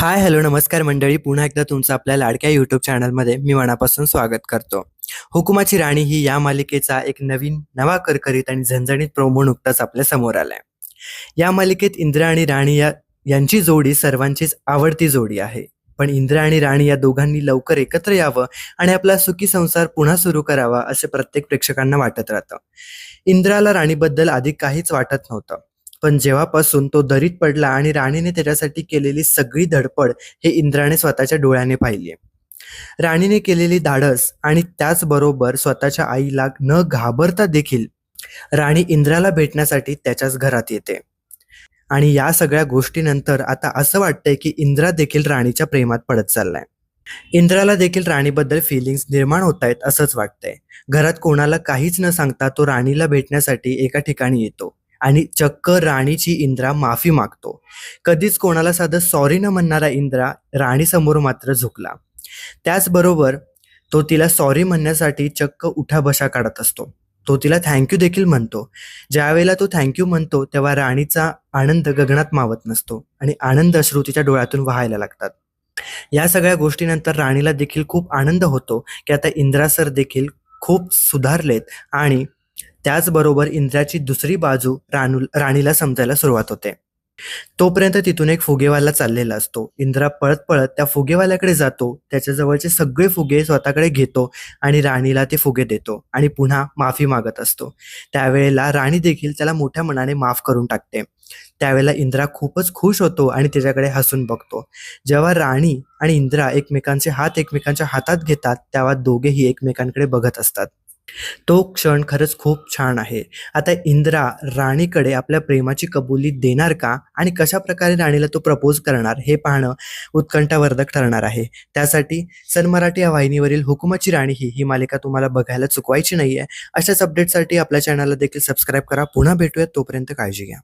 Hi hello नमस्कार मंडळी. पुन्हा एकदा तुमचं आपल्या लाडक्या यूट्यूब चॅनलमध्ये मी मनापासून स्वागत करतो. हुकुमाची राणी ही या मालिकेचा एक नवीन नवा करकरीत आणि झणझणीत प्रोमो नुकताच आपल्यासमोर आलाय. या मालिकेत इंद्र आणि राणी या यांची जोडी सर्वांचीच आवडती जोडी आहे. पण इंद्रा आणि राणी या दोघांनी लवकर एकत्र यावं आणि आपला सुखी संसार पुन्हा सुरू करावा असे प्रत्येक प्रेक्षकांना वाटत राहतं. इंद्राला राणीबद्दल आधी काहीच वाटत नव्हतं. पण जेव्हापासून तो दरीत पडला आणि राणीने त्याच्यासाठी केलेली सगळी धडपड हे इंद्राने स्वतःच्या डोळ्याने पाहिली राणीने केलेली धाडस आणि त्याचबरोबर स्वतःच्या आईला न घाबरता देखील राणी इंद्राला भेटण्यासाठी त्याच्याच घरात येते. आणि या सगळ्या गोष्टीनंतर आता असं वाटतंय की इंद्रा देखील राणीच्या प्रेमात पडत चाललाय. इंद्राला देखील राणीबद्दल फिलिंग्स निर्माण होत आहेत असंच वाटतंय. घरात कोणाला काहीच न सांगता तो राणीला भेटण्यासाठी एका ठिकाणी येतो. आणि चक्क राणीची इंद्रा माफी मागतो. कधीच कोणाला साधं सॉरी न म्हणणारा इंद्रा राणीसमोर मात्र झुकला. त्याचबरोबर तो तिला सॉरी म्हणण्यासाठी चक्क उठाबशा काढत असतो. तो तिला थँक्यू देखील म्हणतो. ज्यावेळेला तो थँक्यू म्हणतो तेव्हा राणीचा आनंद गगनात मावत नसतो आणि आनंद अश्रू तिच्या डोळ्यातून वाहायला लागतात. या सगळ्या गोष्टीनंतर राणीला देखील खूप आनंद होतो की आता इंद्रा सर देखील खूप सुधारलेत आणि त्याचबरोबर इंद्राची दुसरी बाजू राणू राणीला समजायला सुरुवात होते. तोपर्यंत तिथून एक फुगेवाला चाललेला असतो. इंद्रा पळत पळत त्या फुगेवाल्याकडे जातो. त्याच्या जवळचे सगळे फुगे स्वतःकडे घेतो आणि राणीला ते फुगे देतो आणि पुन्हा माफी मागत असतो. त्यावेळेला राणी देखील त्याला मोठ्या मनाने माफ करून टाकते. त्यावेळेला इंद्रा खूपच खुश होतो आणि त्याच्याकडे हसून बघतो. जेव्हा राणी आणि इंद्रा एकमेकांचे हात एकमेकांच्या हातात घेतात तेव्हा दोघेही एकमेकांकडे बघत असतात. तो क्षण खरंच खूप छान आहे. आता इंद्रा राणीकडे आपल्या प्रेमाची कबुली देणार का? आणि कशा प्रकारे राणीला तो प्रपोज करणार? हे पाहणं उत्कंठावर्धक ठरणार आहे. त्यासाठी सन मराठी या वाहिनीवरील हुकुमाची राणी ही ही मालिका तुम्हाला बघायला चुकवायची नाहीये. अशाच अपडेटसाठी आपल्या चॅनलला देखील सबस्क्राईब करा. पुन्हा भेटूयात. तोपर्यंत काळजी घ्या.